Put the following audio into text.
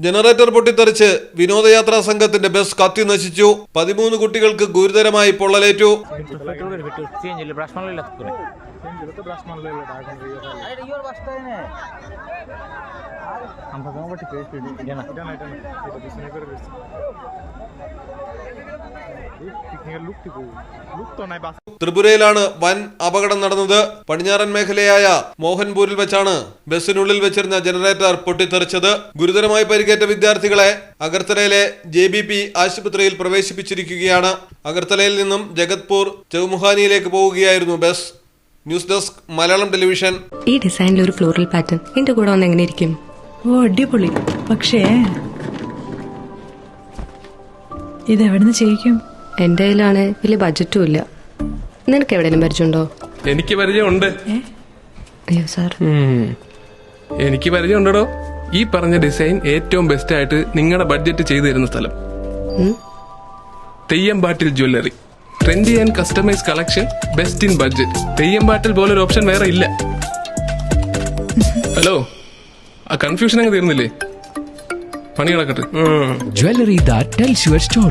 Generator പൊട്ടിത്തെറിച്ച് വിനോദയാത്രാ സംഘത്തിന്റെ bus കത്തി നശിച്ചു. പതിമൂന്ന് കുട്ടികൾക്ക് ഗുരുതരമായി പൊള്ളലേറ്റു. ത്രിപുരയിലാണ് വൻ അപകടം നടന്നത്. പടിഞ്ഞാറൻ മേഖലയായ മോഹൻപൂരിൽ വെച്ചാണ് ബസ്സിനുള്ളിൽ വെച്ചിരുന്ന ജനറേറ്റർ പൊട്ടിത്തെറിച്ചത്. ഗുരുതരമായി പരിക്കേറ്റ വിദ്യാർത്ഥികളെ അഗർത്തലയിലെ ജെ ആശുപത്രിയിൽ പ്രവേശിപ്പിച്ചിരിക്കുകയാണ്. അഗർത്തലയിൽ നിന്നും ജഗത്പൂർ ചൗമുഹാനിയിലേക്ക് പോവുകയായിരുന്നു bus. News desk Malayalam television. ഈ ഡിസൈനിൽ ഒരു ഫ്ലോറൽ പാറ്റേൺ. എന്റെ കൂടെ വന്ന് എങ്ങനെ ഇരിക്കും? ഓ അടിപൊളി. പക്ഷേ ഇത് എവിടുന്ന് ചെയ്യിക്കും? എന്റെ കയ്യിലാണ് വലിയ ബജറ്റും ഇല്ല. നിനക്ക് എവിടെയും പരിചയമുണ്ടോ? എനിക്ക് പരിചയമുണ്ട്. അയ്യോ സാർ. എനിക്ക് പരിചയമുണ്ടോ ഈ പറഞ്ഞ ഡിസൈൻ ഏറ്റവും ബെസ്റ്റ് ആയിട്ട് നിങ്ങളുടെ ബഡ്ജറ്റ് ചെയ്തു തരുന്ന സ്ഥലം. തെയ്യമ്പാട്ടിൽ jewellery trendy and customise collection best in budget തെയ്യമ്പാട്ടിൽ ഒരു ഓപ്ഷൻ വേറെ ഇല്ല. ഹലോ? ആ കൺഫ്യൂഷൻ അങ്ങ് തീർന്നില്ലേ? പണി കിടക്കട്ടെ jewellery that tells your your